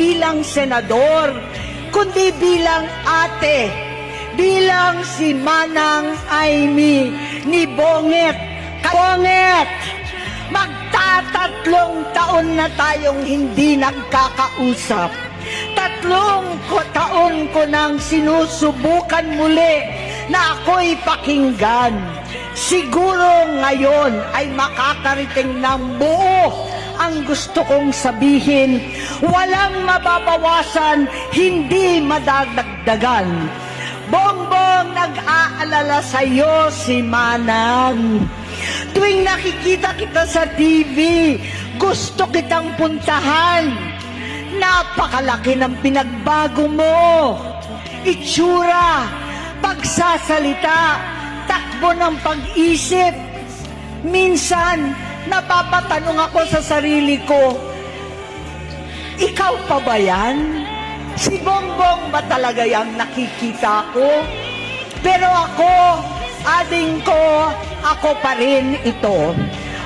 bilang senador, kundi bilang ate, bilang si Manang Aimee ni Bonget. Bonget! Magtatatlong taon na tayong hindi nagkakausap. Tatlong ko taon ko nang sinusubukan muli na ako'y pakinggan. Siguro ngayon ay makakariting ng buo ang gusto kong sabihin. Walang mababawasan, hindi madadagdagan. Bongbong, nag-aalala sa'yo si Manang. Tuwing nakikita kita sa TV, gusto kitang puntahan. Napakalaki ng pinagbago mo. Itsura, pagsasalita, takbo ng pag-isip. Minsan, napapatanong ako sa sarili ko, ikaw pa ba yan? Si Bongbong ba talaga yung nakikita ko? Pero ako, ading ko, ako pa rin ito.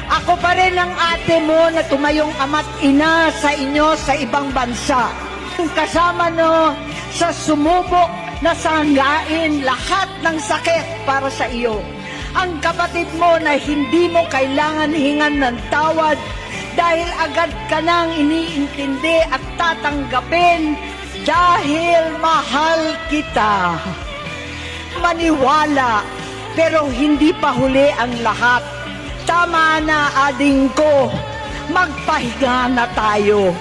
Ako pa rin ang ate mo na tumayong ama't ina sa inyo sa ibang bansa. Kasama no sa sumubok na sanggain lahat ng sakit para sa iyo. Ang kapatid mo na hindi mo kailangan hingan ng tawad dahil agad ka nang iniintindi at tatanggapin dahil mahal kita. Maniwala, pero hindi pa huli ang lahat. Tama na, ading ko. Magpahinga na tayo.